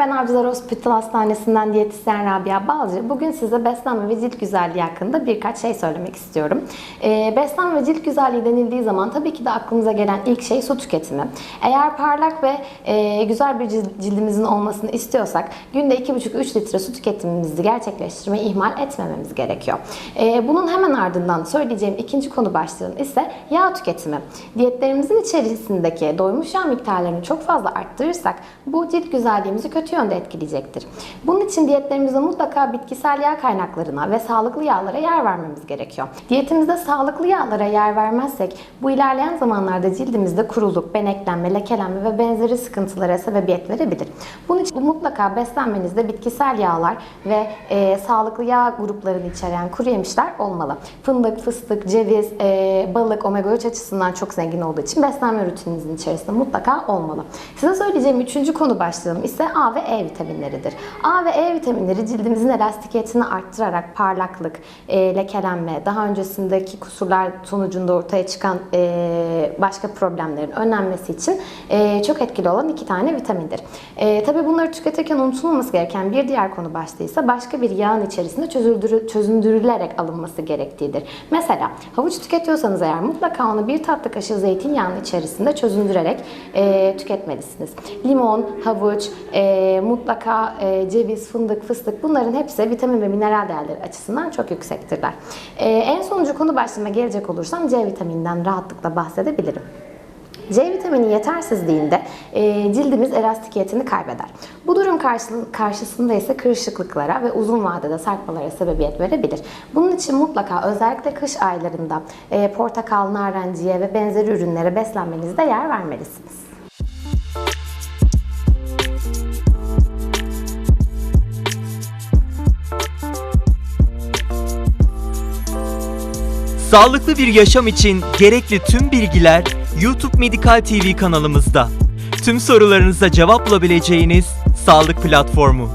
Dijital Hastanesi'nden diyetisyen Rabia Balcı. Bugün size beslenme ve cilt güzelliği hakkında birkaç şey söylemek istiyorum. Ee, beslenme ve cilt güzelliği denildiği zaman tabii ki de aklımıza gelen ilk şey su tüketimi. Eğer parlak ve e, güzel bir cild- cildimizin olmasını istiyorsak günde 2,5-3 litre su tüketimimizi gerçekleştirmeyi ihmal etmememiz gerekiyor. Ee, bunun hemen ardından söyleyeceğim ikinci konu başlığım ise yağ tüketimi. Diyetlerimizin içerisindeki doymuş yağ miktarlarını çok fazla arttırırsak bu cilt güzelliğimizi kötü yönde etkileyecektir. Bunun için diyetlerimizde mutlaka bitkisel yağ kaynaklarına ve sağlıklı yağlara yer vermemiz gerekiyor. Diyetimizde sağlıklı yağlara yer vermezsek bu ilerleyen zamanlarda cildimizde kuruluk, beneklenme, lekelenme ve benzeri sıkıntılara sebebiyet verebilir. Bunun için mutlaka beslenmenizde bitkisel yağlar ve e, sağlıklı yağ gruplarını içeren kuru yemişler olmalı. Fındık, fıstık, ceviz, e, balık, omega 3 açısından çok zengin olduğu için beslenme rutininizin içerisinde mutlaka olmalı. Size söyleyeceğim üçüncü konu başlığım ise A ve E vitaminleridir. A ve E vitaminleri cildimizin elastikiyetini arttırarak parlaklık, e, lekelenme, daha öncesindeki kusurlar sonucunda ortaya çıkan e, başka problemlerin önlenmesi için e, çok etkili olan iki tane vitamindir. E, tabii bunları tüketirken unutulmaması gereken bir diğer konu başlığı başka bir yağın içerisinde çözüldürü, çözündürülerek alınması gerektiğidir. Mesela havuç tüketiyorsanız eğer mutlaka onu bir tatlı kaşığı zeytinyağının içerisinde çözündürerek e, tüketmelisiniz. Limon, havuç, e, mutlaka e, ceviz, fındık, fıstık bunların hepsi vitamin ve mineral değerleri açısından çok yüksektirler. E, en sonuncu konu başlığıma gelecek olursam C vitamininden rahatlıkla bahsedebilirim. C vitamini yetersizliğinde e, cildimiz elastikiyetini kaybeder. Bu durum karşı- karşısında ise kırışıklıklara ve uzun vadede sarkmalara sebebiyet verebilir. Bunun için mutlaka özellikle kış aylarında e, portakal, narenciye ve benzeri ürünlere beslenmenizde yer vermelisiniz. Sağlıklı bir yaşam için gerekli tüm bilgiler YouTube Medikal TV kanalımızda. Tüm sorularınıza cevap bulabileceğiniz sağlık platformu.